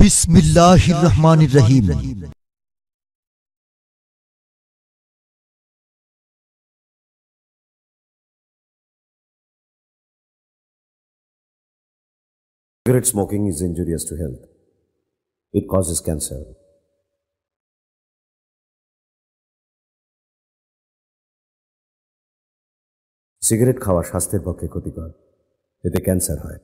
বিসমিল্লাহির রহমানির রহিম Cigarette smoking is injurious to health. It causes cancer. Cigarette খাওয়া স্বাস্থ্যের পক্ষে ক্ষতিকর এতে ক্যান্সার হয়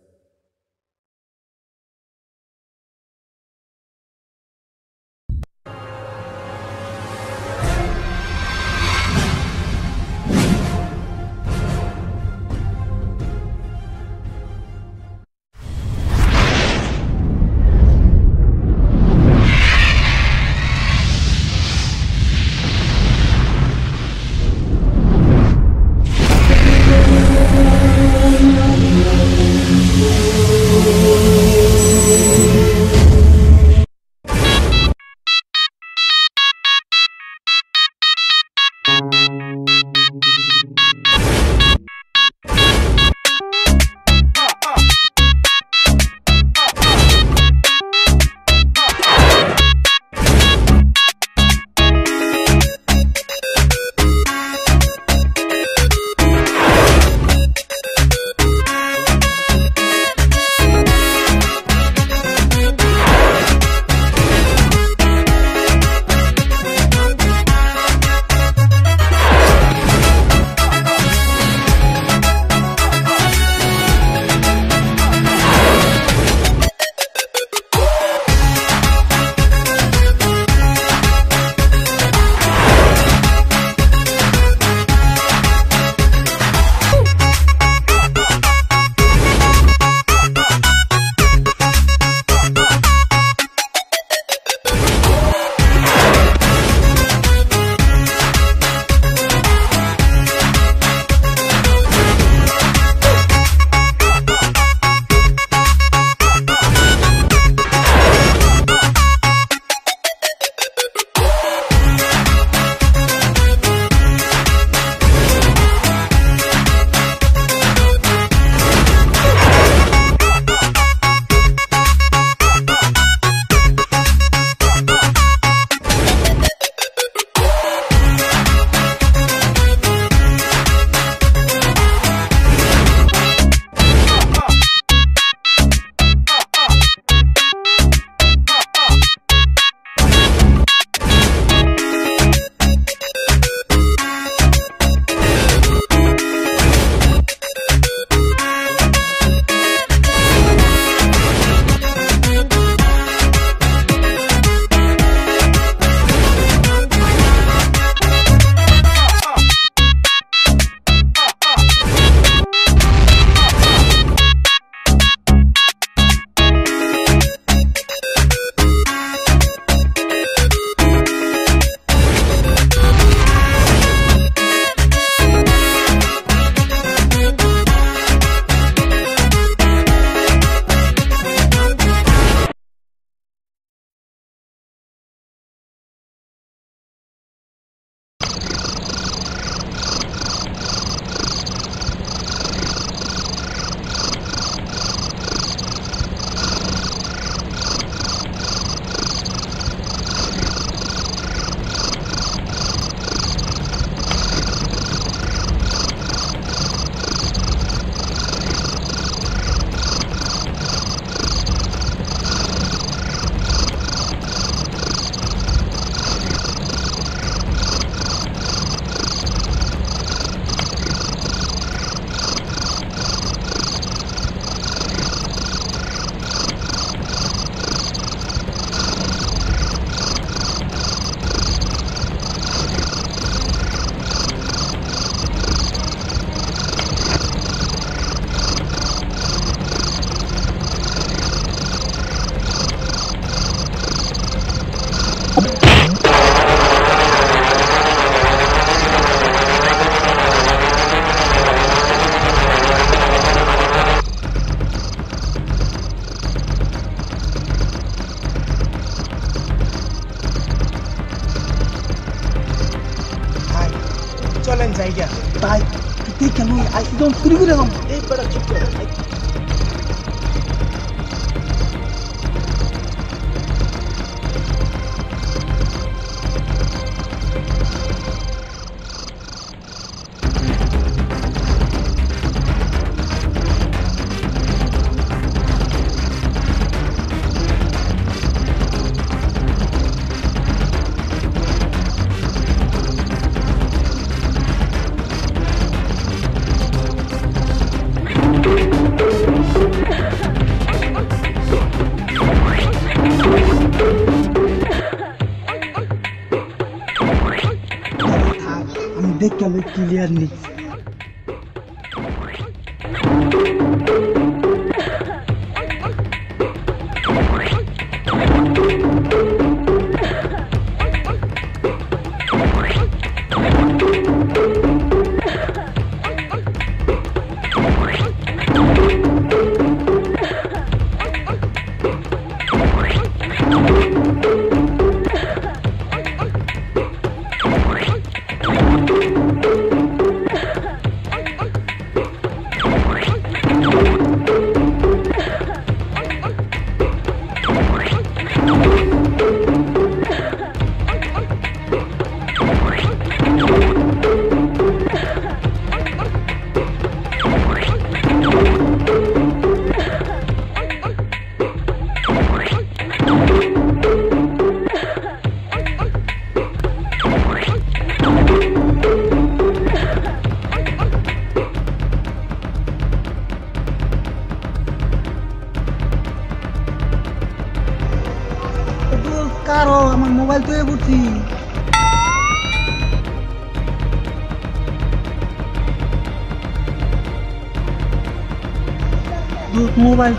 Clear नहीं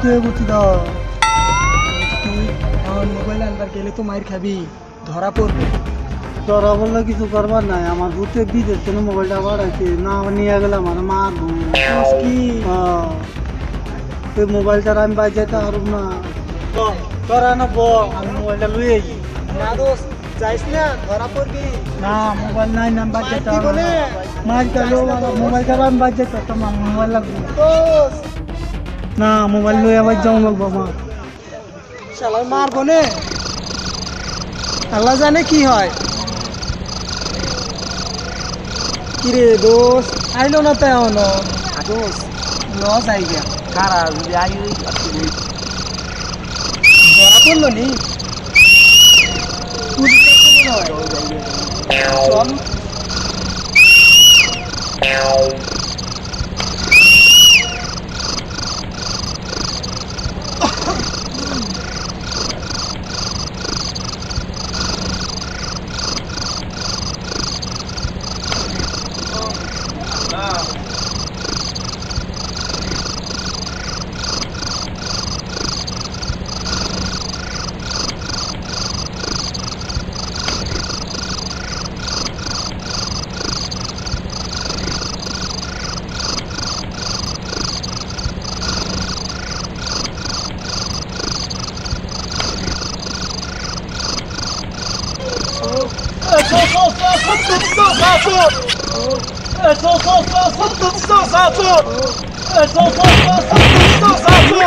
দুধ মোবাইল তো করছি তো তুই আমার মোবাইল আনবার গেলে তো মায়ের খাবি ধরা পড়বে তোরা বললে কিছু করবার নাই আমার ভূতে বিদেশ কেন মোবাইলটা বাড়াইছে না নিয়ে গেলে আমার মারবো দোষ কি হ্যাঁ। এই মোবাইলটা আমি বাই যেতে পারব না তোরা না ব আমি মোবাইলটা লুয়ে যাই না দোষ যাইস না ধরা পড়বি না মোবাইল নাই না বাই যেতে কি বলে? মারটা লো মোবাইলটা আমি বাই যেতে পারতাম আমার মোবাইল লাগবে দোষ না মোবাইল লুয়ে আবার যাও লাগবো আমার শালা মারবো নে আল্লাহ জানে কি হয়। কি কিরে দোষ আইলো না তাই হলো দোষ লস আই গিয়া। কারা যদি আই ধরা পড়ল নি? চল। sol, sol, sol, sol, todos os altos! Sol, sol, sol, sol, todos os altos!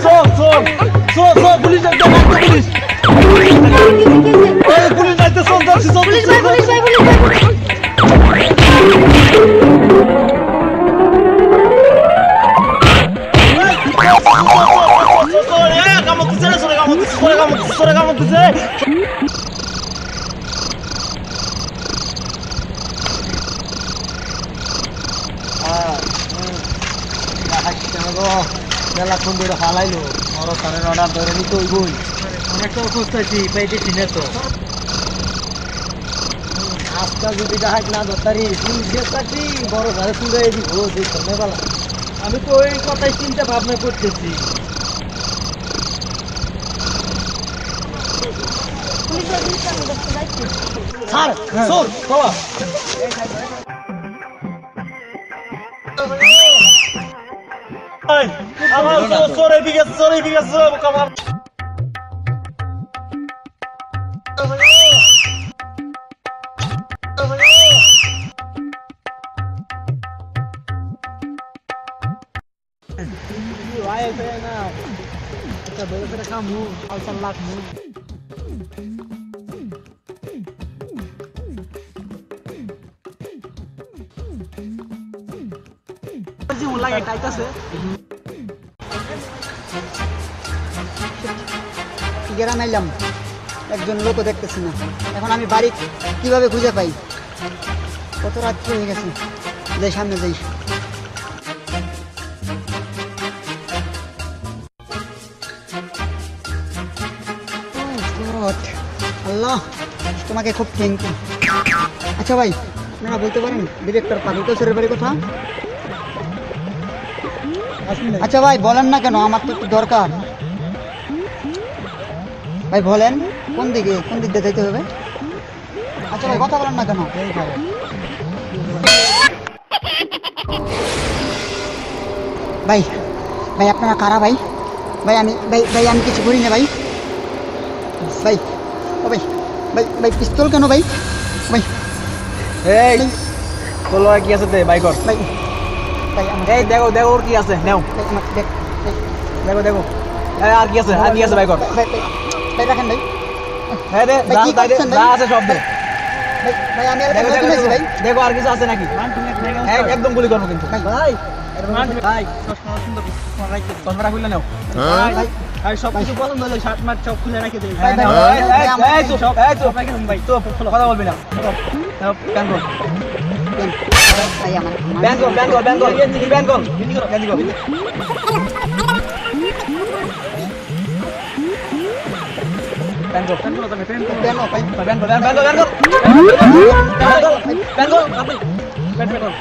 Sol, sol, sol, sol, polícia, derrota, polícia! Olha, polícia, atenção, atenção, atenção! Polícia, vai, polícia, vai, polícia! মেলাক্ষণ ধরে ফালাইলো। বড় কানের order ধরে নিতে ওই বই অনেকটা খুঁজতেছি পাইতেছি না তো। আজকাল যদি ডাহাক না ধরতারি পুলিশের চাকরি বড় ঘরে তুলে দিব যে কমে বেলা আমি তো ওই কথাই চিন্তা ভাবনা করতেছি। স্যার শোন বাবা সরে দিকে সরে দিকে আমার কামু পালসার লাখ মু লাগে কাইতাছে গ্রাম এলাম একজন লোক দেখতেছি না। এখন আমি বাড়ি কীভাবে খুঁজে পাই? কত রাত্রি হয়ে গেছে। যাই সামনে যাই। আল্লাহ, তোমাকে খুব থ্যাংক ইউ আচ্ছা ভাই, আপনারা বলতে পারেন ডিরেক্টর পাগলকে বাড়ির বাড়ি কোথা? আচ্ছা ভাই, বলেন না কেন, আমার তো একটু দরকার। ভাই বলেন কোন দিকে কোন দিক দিয়ে যেতে হবে? আচ্ছা ভাই কথা বলেন না কেন? ভাই ভাই আপনারা কারা ভাই? ভাই আমি ভাই ভাই আমি কিছু করি না ভাই। ভাই ও ভাই ভাই ভাই পিস্তল কেন ভাই? ভাই। এই তোর লগে কি আছে তে? বাই কর। ভাই ভাই এই দেখো দেখো ওর কি আছে। নেও। ভাই দেখ ভাই দেখো আর কি আছে? আর কি আছে? বাই কর। ভাই রাখেন ভাই। হ্যাঁ ভাই, যা আছে সব দে। ভাই ভাই আমি আর ভাই। দেখো আর কিছু আছে নাকি? এক- একদম গুলি করব কিন্তু। ভাই ভাই ভাই চশমাটা খুলে নাও। ভাই আর সব কিছু পছন্দ হলো শার্ট মার্ট সব খুলে রেখে দিই ভাই, ভাই, এই, ভাই, এই, এই, চুপ, ভাই, চুপ, কথা বলবি না। ব্যান কর। ভাই আমার আমার- ব্যান কর। ব্যান কর ব্যান কর ব্যান কর ব্যান কর ব্যান কর ব্যান কর তুমি ব্যান কর কেন ভাই ব্যান কর ব্যান কর ব্যান কর ব্যান কর আপনি ব্যান কর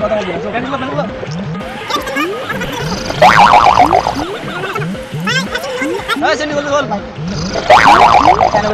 কথা বলবি না ব্যান কর ব্যান কর এই সেন্ডি বল বল ভাই কেন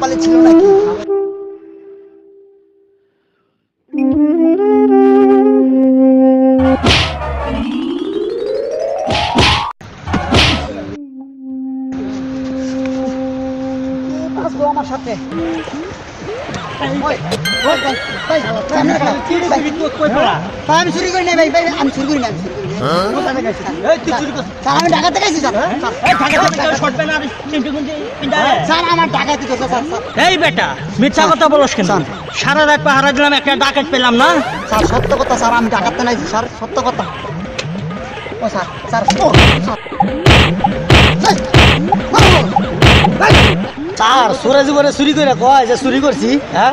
কপালে ছিল নাকি? আমার সাথে? আমি চুরি করি নাই ভাই ভাই আমি চুরি করি না আমি ঢাকা থেকে স্যার আমার এই বেটা মিথ্যা কথা বলস কেন। সারা রাত পাহারা দিলাম একটা ডাকাত পেলাম না? স্যার সত্য কথা স্যার আমি ঢাকাতে নাই স্যার সত্য কথা। ও স্যার স্যার ও স্যার। স্যার সুরে জীবনে চুরি করে কয় যে চুরি করছি হ্যাঁ?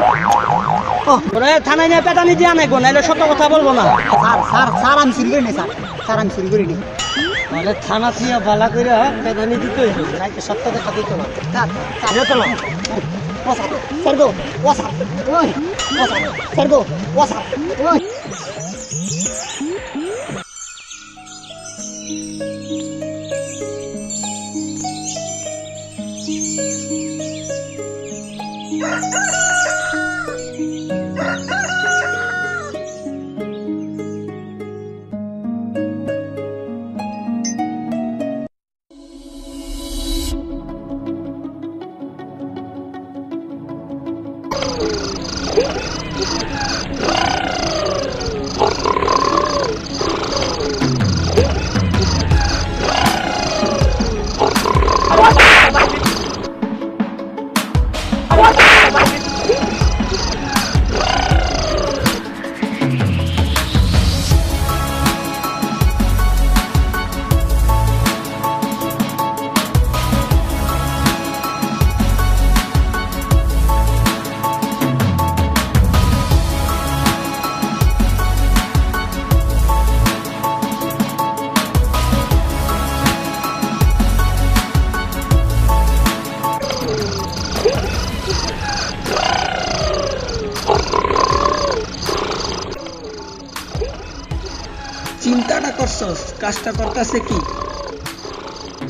থানায় নিয়ে পেটানি দিয়া নাই গো নাইলে সত্য কথা বলব না। স্যার স্যার স্যার আমি চুরি করি নাই স্যার। স্যার আমি চুরি করি নাই তাহলে থানা দিয়ে ভালা করে পেটানি দিতে নাইলে সত্য কথা দিত না স্যার স্যার তো না। ও স্যার স্যার গো ও স্যার ও স্যার স্যার গো ও স্যার Oh, my God. কাজটা করতেছে কি?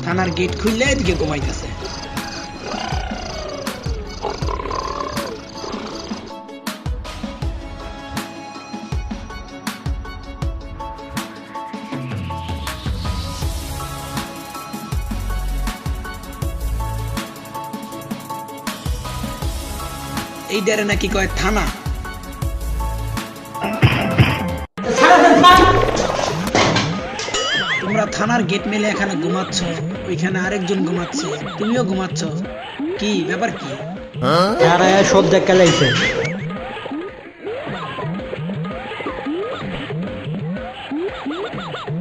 থানার গেট খুললে এদিকে ঘুমাইতেছে। এই ডারে নাকি কয় থানা? তোমরা থানার গেট মেলে এখানে ঘুমাচ্ছ ওইখানে আরেকজন ঘুমাচ্ছে তুমিও ঘুমাচ্ছ। কি ব্যাপার কি? তারা সব দেখা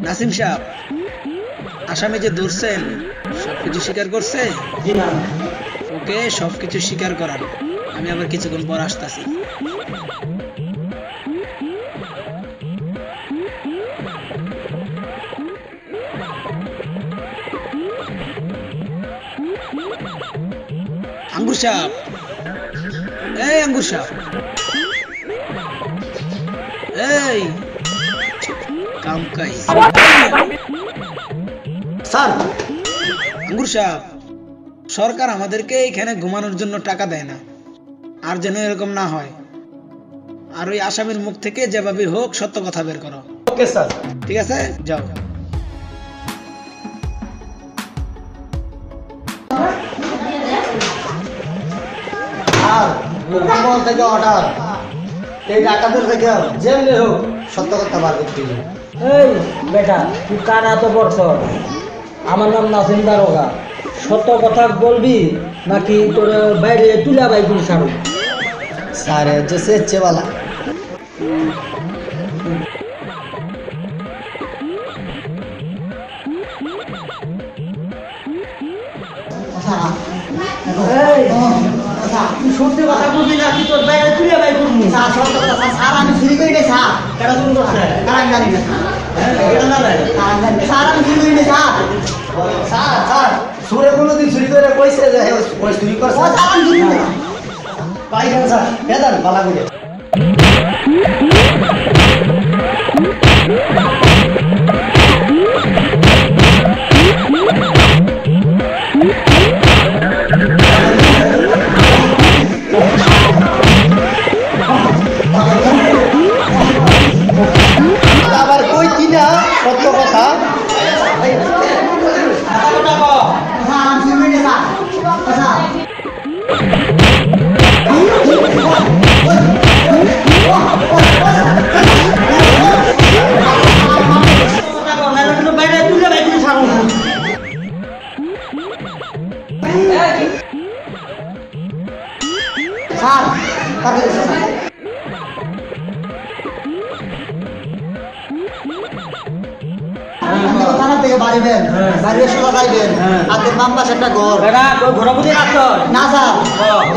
নাসিম আসামি যে ধরছেন সবকিছু স্বীকার করছে? ওকে সবকিছু স্বীকার করার। আমি আবার কিছুক্ষণ পর আসতেছি। আঙ্গুর সাহেব এই আঙ্গুর সাহেব এই কামকাই স্যার আঙ্গুর সাহেব সরকার আমাদেরকে এখানে ঘুমানোর জন্য টাকা দেয় না। আর যেন এরকম না হয়। আর ওই আসামির মুখ থেকে যেভাবে হোক সত্য কথা বের করো। Okay sir. ঠিক আছে? যাও। আর মুখ্যমন্ত্রী থেকে অর্ডার এই ডাকাতের থেকে যেমনি হোক সত্য কথা বার করতে। এই বেটা তুই কার এত বড় আমার নাম নাসিম দারোগা। সত্য কথা বলবি নাকি তোর বাইরে তুলা বাই করে ছাড়ো স্যার যে সে চেবালা তুই সত্যি কথা বলবি নাকি তোর বাইরে তুলা বাই করবি? স্যার সত্য কথা। স্যার স্যার আমি চুরি করি নাই স্যার। কেন শুরু করছে স্যার আমি জানি না। স্যার এটা না যায় স্যার আমি জানি না। স্যার আমি চুরি করি নাই স্যার। স্যার স্যার সুরে কোনোদিন চুরি করে কইছে যে ওই চুরি ও স্যার আমি চুরি করি। পাইছেন স্যার? বেদান পালা করে। আবার একটা ঘর বেটা তোর ঘোরাঘুরি রাখছ না স্যার।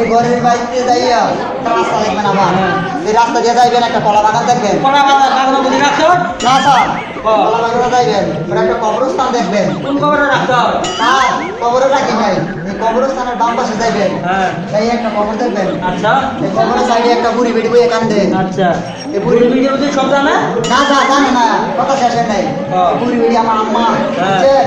এই ঘরের বাড়িতে যাইয়া রাস্তা দেখবেন আবার। এই রাস্তা দিয়ে যাইবেন একটা কলা বাগান দেখবেন। কলা বাবা ঘোরাঘুরি রাখছ না স্যার। কলা বাগানে যাইবেন। ওটা একটা কবরস্থান দেখবেন। কোন খবরে রাখছ স্যার কবরে রাখি নাই এই কবরস্থানের বাম পাশে যাইবেন। হ্যাঁ। এই একটা কবর দেখবেন। আচ্ছা। এই কবরের সাইডে একটা বুড়ি বেটি বইয়ে কান্দে। আচ্ছা। এই বুড়ি বুড়ি ভিডিও সব জানা? না স্যার জানে না। কথা শেষে নাই। হ্যাঁ। বুড়ি বেটি আমার আম্মা। বুঝছেন?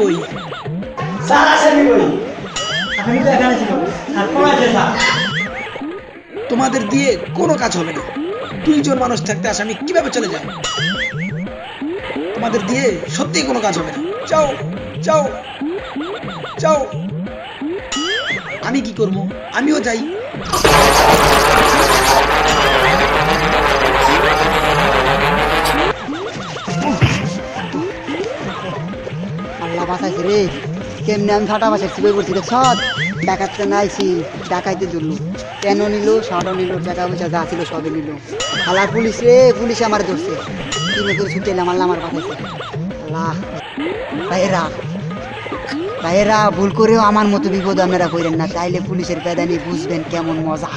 কই? স্যার আসেনি কই? আপনি তো এখানে ছিল আর পড়াইছে স্যার? তোমাদের দিয়ে কোনো কাজ হবে না। দুইজন মানুষ থাকতে আসামি কীভাবে চলে যায়? তোমাদের দিয়ে সত্যিই কোনো কাজ হবে না। যাও যাও যাও। আমি কি করব? আমিও যাই। বাঁচাইছে রে কেমনে আমি ফাটা বাসার চিপে পড়ছি দেখ ডাকাতটা নাইছি, ডাকাইতে ধরলো। কেন নিল শার্টও নিল, টাকা পয়সা যা ছিল সবই নিল। আল্লাহ পুলিশ রে, পুলিশে আমার ধরছে। কিনে করে ছুটে এলাম আল্লাহ আমার বাঁচাইছে আল্লাহ, ভাইয়েরা ভাইয়েরা, ভুল করেও আমার মতো বিপদ আপনারা করেন না। চাইলে পুলিশের পেদানি বুঝবেন কেমন মজা।